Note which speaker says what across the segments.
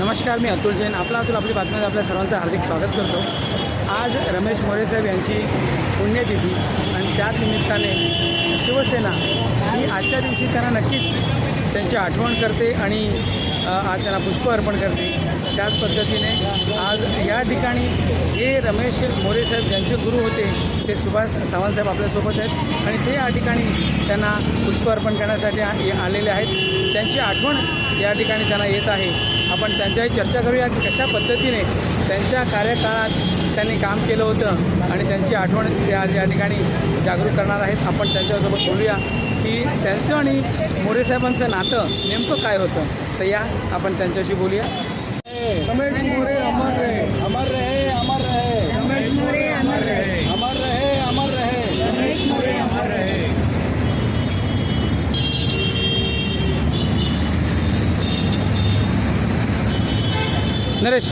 Speaker 1: नमस्कार मी अतुल जैन. आपला अतुल आपली बातम्यात आपल्या सर्वांचं हार्दिक स्वागत करतो. आज रमेश मोरे साहेब यांची पुण्यतिथी आणि त्याच निमित्ताने शिवसेना ही आजच्या दिवशी त्यांना नक्कीच त्यांची आठवण करते आणि आज त्यांना पुष्प अर्पण करते. त्याच पद्धतीने आज या ठिकाणी हे रमेश मोरे साहेब ज्यांचे गुरु होते ते सुभाष सावंतसाहेब आपल्यासोबत आहेत. आणि ते या ठिकाणी त्यांना पुष्प अर्पण करण्यासाठी ये- आलेले आहेत. त्यांची आठवण या ठिकाणी त्यांना येत आहे. आपण त्यांच्याही चर्चा करूया की कशा पद्धतीने त्यांच्या कार्यकाळात त्यांनी काम केलं होतं आणि त्यांची आठवण ते आज या ठिकाणी जागरूक करणार आहेत आपण त्यांच्यासोबत बोलूया की त्यांचं आणि मोरे साहेबांचं नातं नेमकं काय होतं? तर या आपण त्यांच्याशी बोलूया. रमेश मोरे अमर रहे अमर रहे अमर रहे रमेश मोरे अमर रहे अमर रहे अमर रहे रमेश मोरे अमर रहे नरेश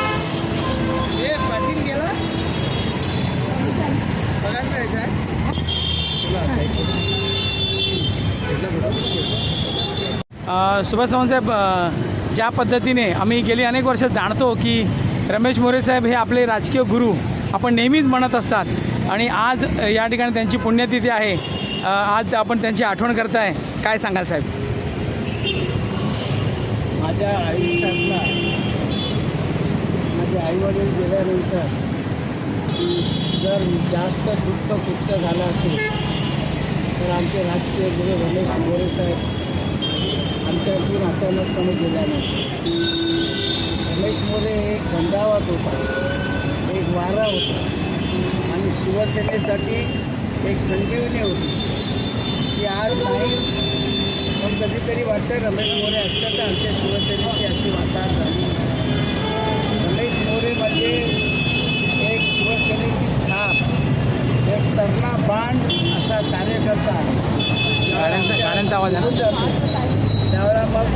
Speaker 1: हे पाटील गेला बघायला जायचं आहे अ, सुभाष सावंत साहेब ज्या पद्धतीने आम्ही गेली अनेक वर्ष जाणतो की रमेश मोरे साहेब हे आपले राजकीय गुरु आपण नेहमीच म्हणत असतात. आणि आज या ठिकाणी त्यांची पुण्यतिथी आहे. आज आपण त्यांची आठवण करताय. काय सांगाल साहेब?
Speaker 2: माझ्या आयुष्यातला माझे आईवडील गेल्यानंतर जर जास्त दुःख कुठं झालं असेल तर आमचे राजकीय गुरु रमेश मोरे साहेब आमच्यातून अचानकपणे गेल्याने रमेश मोरे एक गंगावत होता. एक वारा होता. आणि शिवसेनेसाठी एक संजीवनी होती. ती आज नाही पण कधीतरी वाटतं रमेश मोरे असतं आमच्या शिवसेने बाण असा कार्यकर्ता
Speaker 1: आवाज आहे.
Speaker 2: जातो. त्यावेळेला मग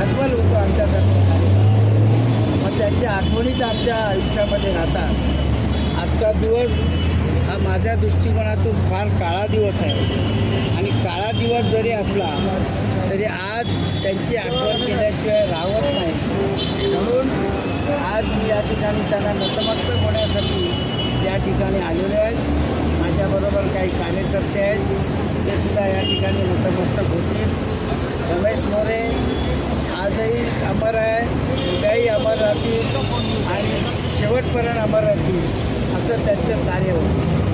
Speaker 2: हतबल होतो आमच्याकडनं मग त्यांच्या आठवणीच आमच्या आयुष्यामध्ये राहतात. आजचा दिवस हा माझ्या दृष्टिकोनातून फार काळा दिवस आहे. आणि काळा दिवस जरी असला तरी आज त्यांची आठवण केल्याशिवाय राहत नाही. म्हणून आज मी या ठिकाणी त्यांना नतमस्तक होण्यासाठी या ठिकाणी आलेलो आहे. माझ्याबरोबर काही कार्यकर्ते आहेत. ते सुद्धा या ठिकाणी नतमस्तक होतील. रमेश मोरे आजही अमर आहे. उद्याही अमर राहतील. आणि शेवटपर्यंत अमर राहतील. असं त्यांचं कार्य होतं.